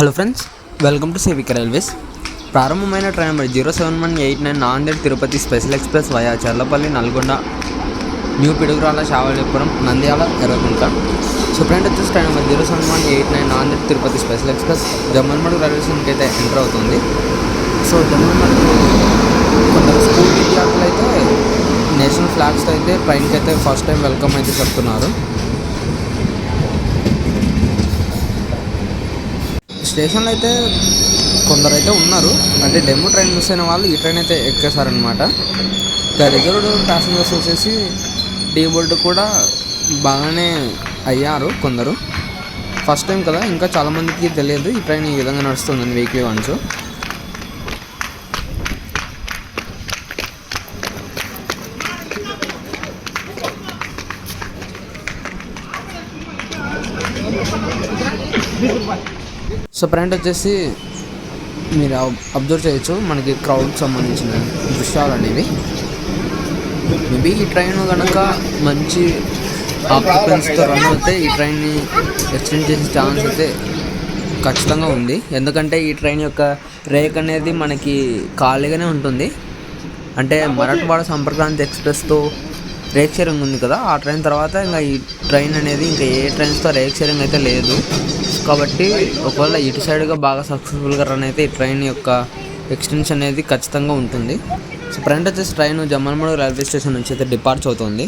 Hello friends welcome to Sevika railways ప్రారంభమైన train number zero seven one eight nine Nanded Tirupati special express via Charlapalli Nalgonda new Piduguralla Savalipuram Nandyal Erragunta. So friend వచ్చేసి train number zero seven one eight nine Nanded Tirupati special express Jammalamadugu railway స్టేషన్కి అయితే enter అవుతుంది. So జమ్మన్మడు కొందరు school విద్యార్థులు అయితే national ఫ్లాగ్స్తో అయితే ట్రైన్కి అయితే ఫస్ట్ టైం వెల్కమ్ అయితే చెప్తున్నారు. స్టేషన్లో అయితే కొందరు అయితే ఉన్నారు. అంటే డెమో ట్రైన్ మిస్ అయిన వాళ్ళు ఈ ట్రైన్ అయితే ఎక్కేశారనమాట ఇంకా రిజర్వ్డ్ ప్యాసింజర్స్ వచ్చేసి డీ బోర్డు కూడా బాగానే అయ్యారు కొందరు. ఫస్ట్ టైం కదా ఇంకా చాలామందికి తెలియదు ఈ ట్రైన్ ఈ విధంగా నడుస్తుందని వీక్లీ వన్స్. సో ఫ్రెండ్ వచ్చేసి మీరు అబ్జర్వ్ చేయొచ్చు. మనకి క్రౌడ్కి సంబంధించిన దృశ్యాలు అనేవి. మేబీ ఈ ట్రైన్ కనుక మంచి ఆక్యుపెన్స్తో రన్ అయితే ఈ ట్రైన్ని ఎక్స్టెండ్ చేసే ఛాన్స్ అయితే ఖచ్చితంగా ఉంది. ఎందుకంటే ఈ ట్రైన్ యొక్క రేక్ అనేది మనకి ఖాళీగానే ఉంటుంది. అంటే మరాఠవాడ సంపర్క్రాంతి ఎక్స్ప్రెస్తో రేక్ షేరింగ్ ఉంది కదా ఆ ట్రైన్ తర్వాత ఇంకా ఈ ట్రైన్ అనేది ఇంకా ఏ ట్రైన్స్తో రేక్ షేరింగ్ అయితే లేదు. కాబట్టి ఒకవేళ ఇటు సైడ్గా బాగా సక్సెస్ఫుల్గా రన్ అయితే ఈ ట్రైన్ యొక్క ఎక్స్టెన్షన్ అనేది ఖచ్చితంగా ఉంటుంది. సో ఫ్రంట్ వచ్చేసి ట్రైన్ జమ్మన్మడు రైల్వే స్టేషన్ నుంచి అయితే డిపార్చ్ అవుతుంది.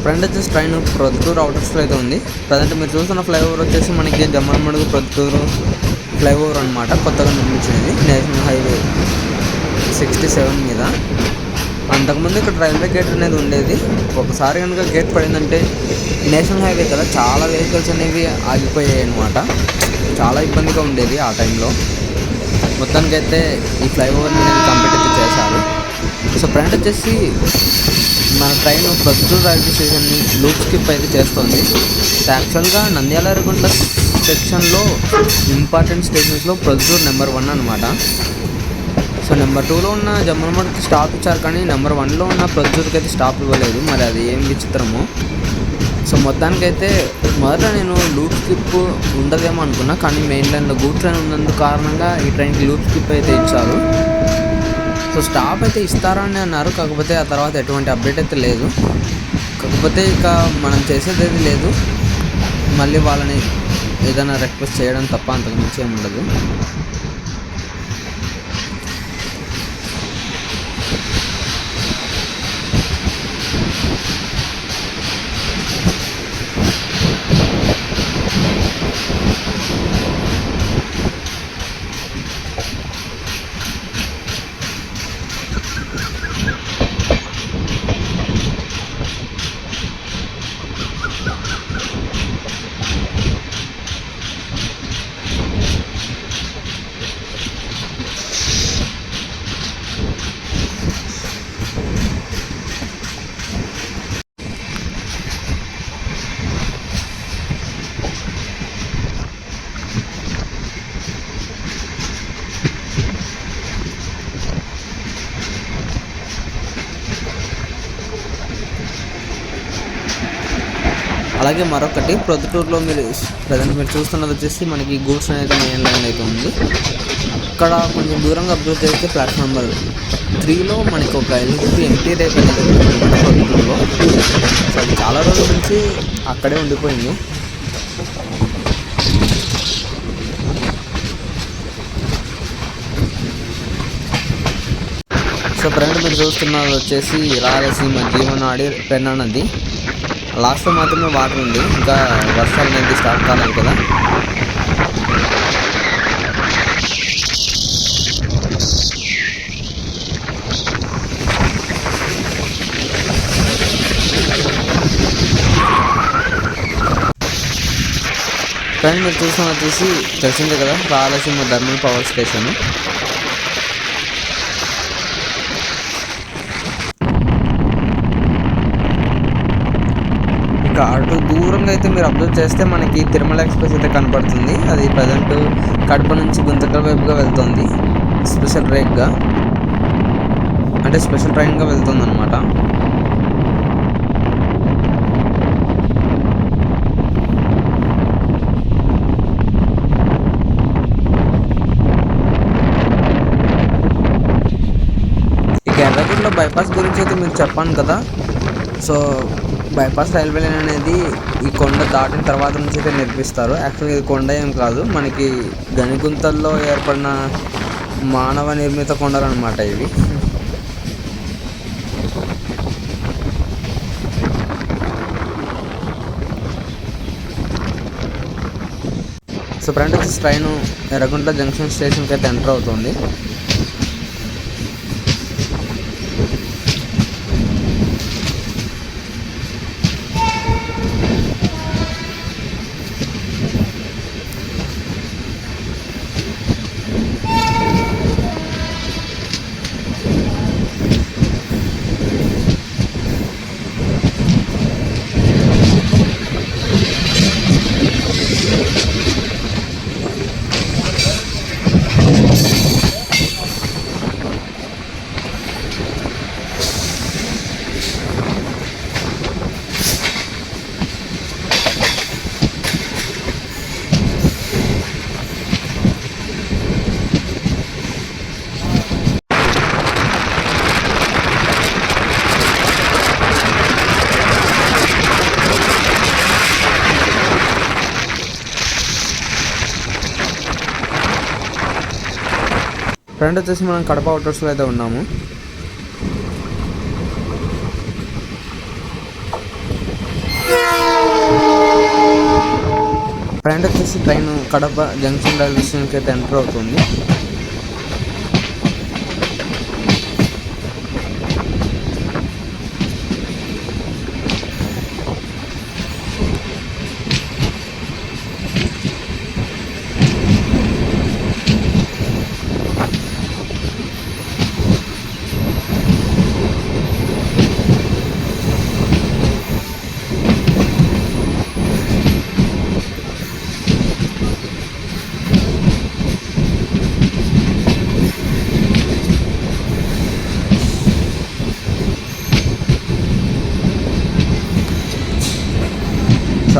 సో ఫ్రెండ్ వచ్చేసి ట్రైన్ ప్రొద్దుటూరు అవుటర్స్లో అయితే ఉంది. ప్రజెంట్ మీరు చూస్తున్న ఫ్లైఓవర్ వచ్చేసి మనకి జమ్మలమడుగు ప్రొద్దుటూరు ఫ్లైఓవర్ అనమాట కొత్తగా నిర్మించినది. నేషనల్ హైవే సిక్స్టీ సెవెన్ మీద. అంతకుముందు ఇక్కడ రైల్వే గేట్ అనేది ఉండేది. ఒకసారి కనుక గేట్ పడిందంటే నేషనల్ హైవే కదా చాలా వెహికల్స్ అనేవి ఆగిపోయాయి అనమాట చాలా ఇబ్బందిగా ఉండేది ఆ టైంలో. మొత్తానికైతే ఈ ఫ్లైఓవర్ని అనేది కంప్లీట్ అయితే చేశారు. సో ఫ్రెండ్ వచ్చేసి మన ట్రైన్ ప్రస్తుత రైల్వే స్టేషన్ని లూప్ స్కిప్ అయితే చేస్తుంది. యాక్చువల్గా నంద్యాల ఎర్రగొండ సెక్షన్లో ఇంపార్టెంట్ స్టేషన్స్లో ప్రొద్దుటూరు నెంబర్ వన్ అనమాట సో నెంబర్ టూలో ఉన్న జమ్మలమడికి స్టాప్ ఇచ్చారు కానీ నెంబర్ వన్లో ఉన్న ప్రొద్దుటూరుకి అయితే స్టాప్ ఇవ్వలేదు. మరి అది ఏం విచిత్రమో. సో మొత్తానికైతే మొదట నేను లూప్ స్కిప్ ఉండదేమో అనుకున్నా కానీ మెయిన్ లైన్లో గూడ్ ట్రైన్ ఉన్నందుకు కారణంగా ఈ ట్రైన్కి లూప్ స్కిప్ అయితే ఇచ్చారు. సో స్టాప్ అయితే ఇస్తారని అన్నారు. కాకపోతే ఆ తర్వాత ఎటువంటి అప్డేట్ అయితే లేదు. కాకపోతే ఇక మనం చేసేది ఏది లేదు. మళ్ళీ వాళ్ళని ఏదైనా రిక్వెస్ట్ చేయడం తప్ప అంతకు మించి ఏమి ఉండదు. అలాగే మరొకటి ప్రొద్దుటూరులో మీరు ప్రజెంట్ మీరు చూస్తున్నది వచ్చేసి మనకి గూడ్స్ అనేది మెయిన్ లైన్ అయితే ఉంది. అక్కడ కొంచెం దూరంగా అబ్జర్వ్ చేస్తే ప్లాట్ఫామ్ నెంబర్ త్రీలో మనకి ఒక ఎల్హెచ్పి ఎంటీ అనేది ప్రొద్దుటూరులో. సో అది చాలా రోజుల నుంచి అక్కడే ఉండిపోయింది. సో ఫ్రెండ్ మీరు చూస్తున్నది వచ్చేసి రాయలసీమ జీవనాడి పెన్నా నది. లాస్ట్లో మాత్రమే వాటర్ ఉంది. ఇంకా వర్షాలు అనేది స్టార్ట్ కాలేదు కదా. ఫ్రెండ్ మీరు చూసిన వచ్చేసి తెలిసిందే కదా రాయలసీమ ధర్మల్ పవర్ స్టేషన్. ఇంకా అటు దూరంగా అయితే మీరు అబ్జర్వ్ చేస్తే మనకి తిరుమల ఎక్స్ప్రెస్ అయితే కనపడుతుంది. అది ప్రజెంట్ కడప నుంచి గుంతకల్ వైపుగా వెళ్తుంది. స్పెషల్ రేక్గా అంటే స్పెషల్ ట్రైన్గా వెళ్తుంది అనమాట ఇక బైపాస్ గురించి అయితే మీకు చెప్పాను కదా. సో బైపాస్ రైల్వే లైన్ అనేది ఈ కొండ దాటిన తర్వాత నుంచి అయితే నిర్మిస్తారు. యాక్చువల్గా ఇది కొండ ఏం కాదు. మనకి గనిగుంతల్లో ఏర్పడిన మానవ నిర్మిత కొండలు అనమాట ఇవి so front train Erragunta junction స్టేషన్కి అయితే ఎంటర్ అవుతుంది. ఫ్రంట్ వచ్చేసి మనం కడప అవుటర్స్లో అయితే ఉన్నాము. ఫ్రంట్ వచ్చేసి ట్రైన్ కడప జంక్షన్ రైల్వే స్టేషన్కి అయితే ఎంటర్ అవుతుంది.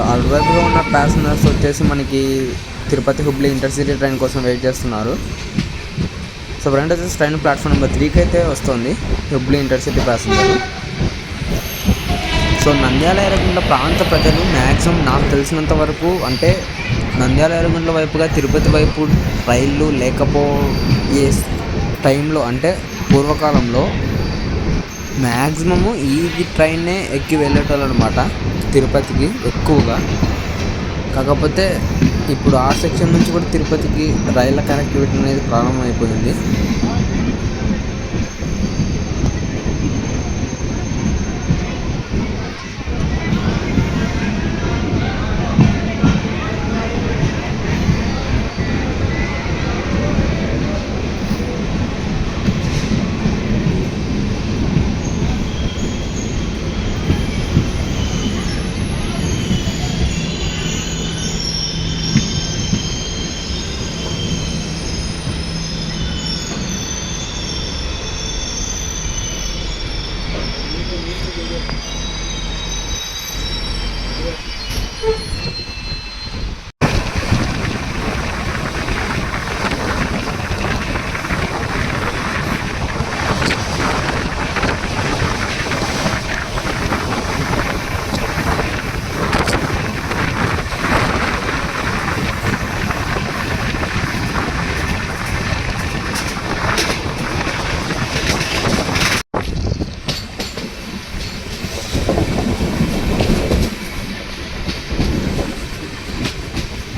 సో అటువైపుగా ఉన్న ప్యాసింజర్స్ వచ్చేసి మనకి తిరుపతి హుబ్లీ ఇంటర్సిటీ ట్రైన్ కోసం వెయిట్ చేస్తున్నారు. సో ఫ్రెండ్ వచ్చేసి ట్రైన్ ప్లాట్ఫామ్ నెంబర్ త్రీకి అయితే వస్తుంది Hubli intercity passenger so Nandyal Erraguntla ప్రాంత ప్రజలు మ్యాక్సిమం నాకు తెలిసినంత వరకు అంటే నంద్యాల ఎరగుండ్ల వైపుగా తిరుపతి వైపు రైళ్ళు లేకపోయే టైంలో అంటే పూర్వకాలంలో మ్యాక్సిమము ఈ ట్రైన్నే ఎక్కి వెళ్ళేటోళ్ళు అనమాట తిరుపతికి ఎక్కువగా. కాకపోతే ఇప్పుడు ఆ సెక్షన్ నుంచి కూడా తిరుపతికి రైళ్ళ కనెక్టివిటీ అనేది ప్రారంభమైపోయింది. ఫ్రెండ్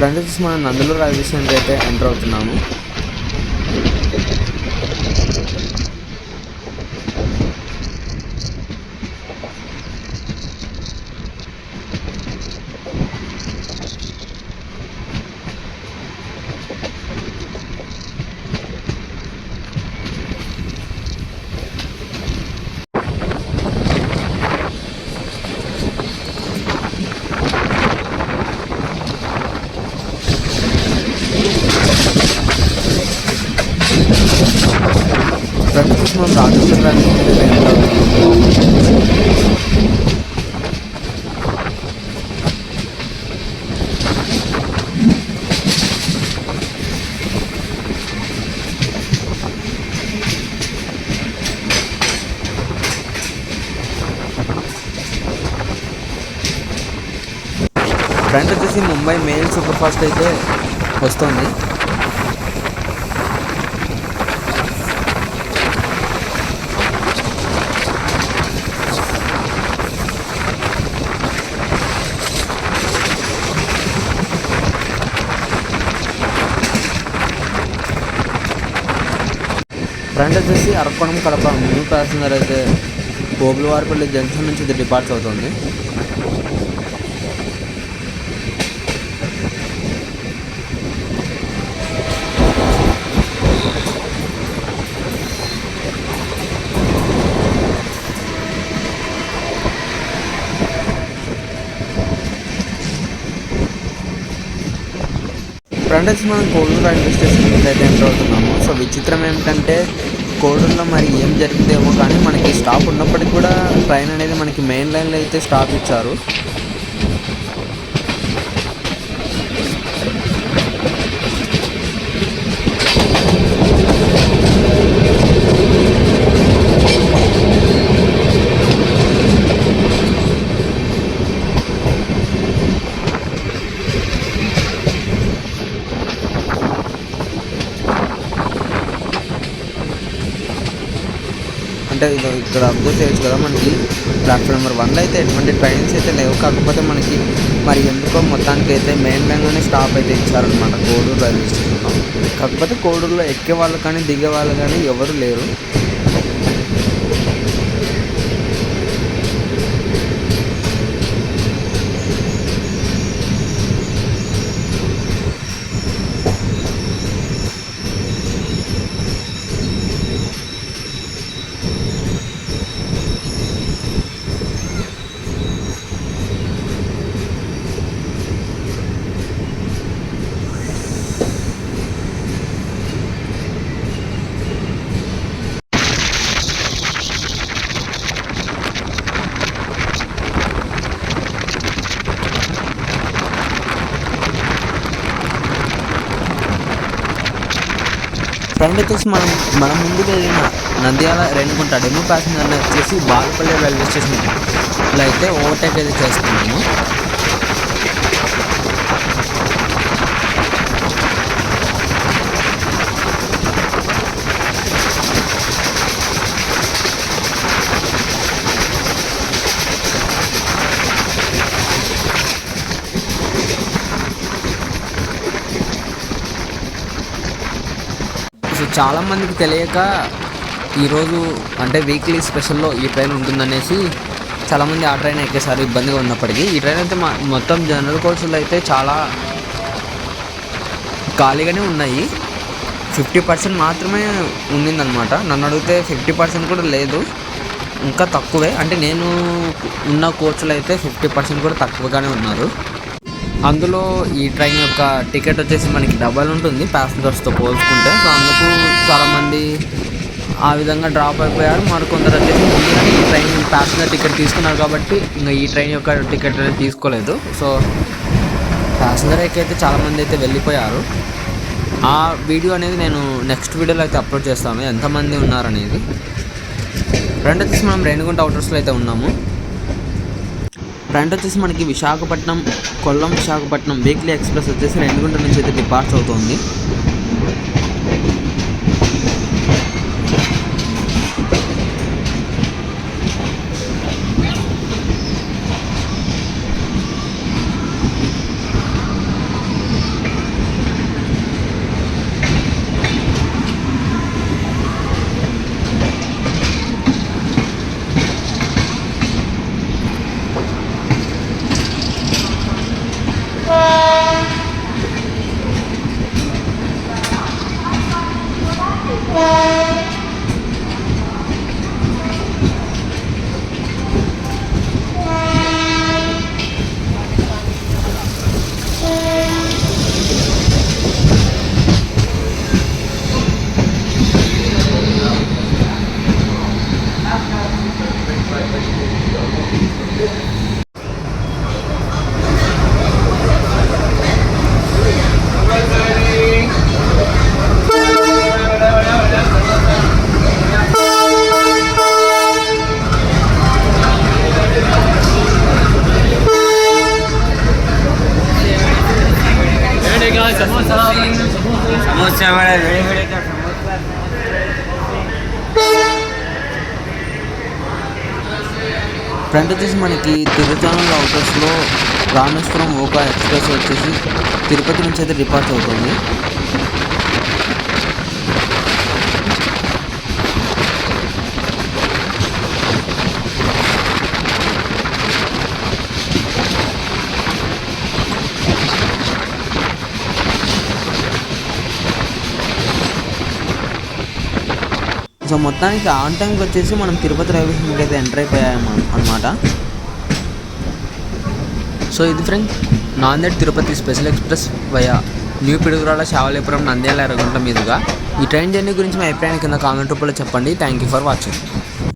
ఫ్రెండ్స్ మనం నందులూరు రైల్వే స్టేషన్కి అయితే ఎంటర్ అవుతున్నాము ఫ్రెండ్ వచ్చేసి మనం రాజేశ్వర రైల్వే స్టేషన్కి అయితే ఎంటర్ అవుతున్నాము ఫ్రంట్ వచ్చేసి ముంబై మెయిల్ సూపర్ ఫాస్ట్ అయితే వస్తుంది. ఫ్రంట్ వచ్చేసి అరకోణం కడప న్యూ ప్యాసింజర్ అయితే గోబులవారిపల్లి జంక్షన్ నుంచి ఇది డిపార్ట్స్ అవుతుంది. ఫ్రెండ్ మనం కోడూరు రైల్వే స్టేషన్ మీద అయితే ఎంటర్ అవుతున్నాము సో విచిత్రం ఏమిటంటే కోడూరులో మరి ఏం జరిగిందేమో కానీ మనకి స్టాప్ ఉన్నప్పటికీ కూడా ట్రైన్ అనేది మనకి మెయిన్ లైన్లో అయితే స్టాప్ ఇచ్చారు. అంటే ఇక్కడ అబ్జర్వ్ చేయొచ్చు కదా మనకి ప్లాట్ఫామ్ నెంబర్ వన్లో అయితే ఎటువంటి ట్రైన్స్ అయితే లేవు. కాకపోతే మనకి మరి ఎందుకో మొత్తానికి అయితే మెయిన్ లైన్లోనే స్టాప్ అయితే ఇచ్చారనమాట కోడూరు రైల్వే స్టేషన్లో కాకపోతే కోడూరులో ఎక్కే వాళ్ళు కానీ దిగే వాళ్ళు కానీ ఎవరు లేరు. ఫ్రెండ్ వచ్చేసి మనం మనం ముందు వెళ్ళిన నంద్యాల రేణుగుంట డెమో ప్యాసింజర్ వచ్చేసి బాలపల్లి రైల్వే స్టేషన్లో అయితే ఓవర్టేక్ అయితే చేస్తున్నాము సో చాలామందికి తెలియక ఈరోజు అంటే వీక్లీ స్పెషల్లో ఈ ట్రైన్ ఉంటుందనేసి చాలామంది ఆ ట్రైన్ ఎక్కేసారు ఇబ్బందిగా ఉన్నప్పటికీ. ఈ ట్రైన్ అయితే మొత్తం జనరల్ కోచ్లు అయితే చాలా ఖాళీగానే ఉన్నాయి. ఫిఫ్టీ పర్సెంట్ మాత్రమే ఉండిందనమాట నన్ను అడిగితే ఫిఫ్టీ పర్సెంట్ కూడా లేదు. ఇంకా తక్కువే. అంటే నేను ఉన్న కోచ్లు అయితే ఫిఫ్టీ పర్సెంట్ కూడా తక్కువగానే ఉన్నారు. అందులో ఈ ట్రైన్ యొక్క టికెట్ వచ్చేసి మనకి డబల్ ఉంటుంది ప్యాసింజర్స్తో పోల్చుకుంటే. సో అందుకు చాలామంది ఆ విధంగా డ్రాప్ అయిపోయారు. మరికొందరు వచ్చేసి ముందుగానే ఈ ట్రైన్ ప్యాసింజర్ టికెట్ తీసుకున్నారు కాబట్టి ఇంకా ఈ ట్రైన్ యొక్క టికెట్ అనేది తీసుకోలేదు. సో ప్యాసింజర్ అయితే చాలామంది అయితే వెళ్ళిపోయారు. ఆ వీడియో అనేది నేను నెక్స్ట్ వీడియోలో అయితే అప్లోడ్ చేస్తాను. ఎంతమంది ఉన్నారనేది. ఫ్రెండ్ వచ్చేసి మనం రేణిగుంట అవుటర్స్లో అయితే ఉన్నాము. ఫ్రెండ్ వచ్చేసి మనకి విశాఖపట్నం కొల్లం విశాఖపట్నం వీక్లీ ఎక్స్ప్రెస్ వచ్చేసి రేణిగుంట నుంచి అయితే డిపార్ట్స్ అవుతుంది. Bye. ఫ్రంట్ వచ్చేసి మనకి తిరుచానల్ అవుటర్స్లో రామేశ్వరం ఓకా ఎక్స్ప్రెస్ వచ్చేసి తిరుపతి నుంచి అయితే డిపార్ట్ అవుతుంది. సో మొత్తానికి ఆన్ టైంకి వచ్చేసి మనం తిరుపతి రైల్వే స్టేషన్కి అయితే ఎంటర్ అయిపోయాము అనమాట సో ఇది friends Nanded Tirupati special express via new Piduguralla Savalepuram Nandyal Erragunta మీదుగా. ఈ ట్రైన్ జర్నీ గురించి మీ అభిప్రాయం కింద కామెంట్ రూపంలో చెప్పండి. Thank you for watching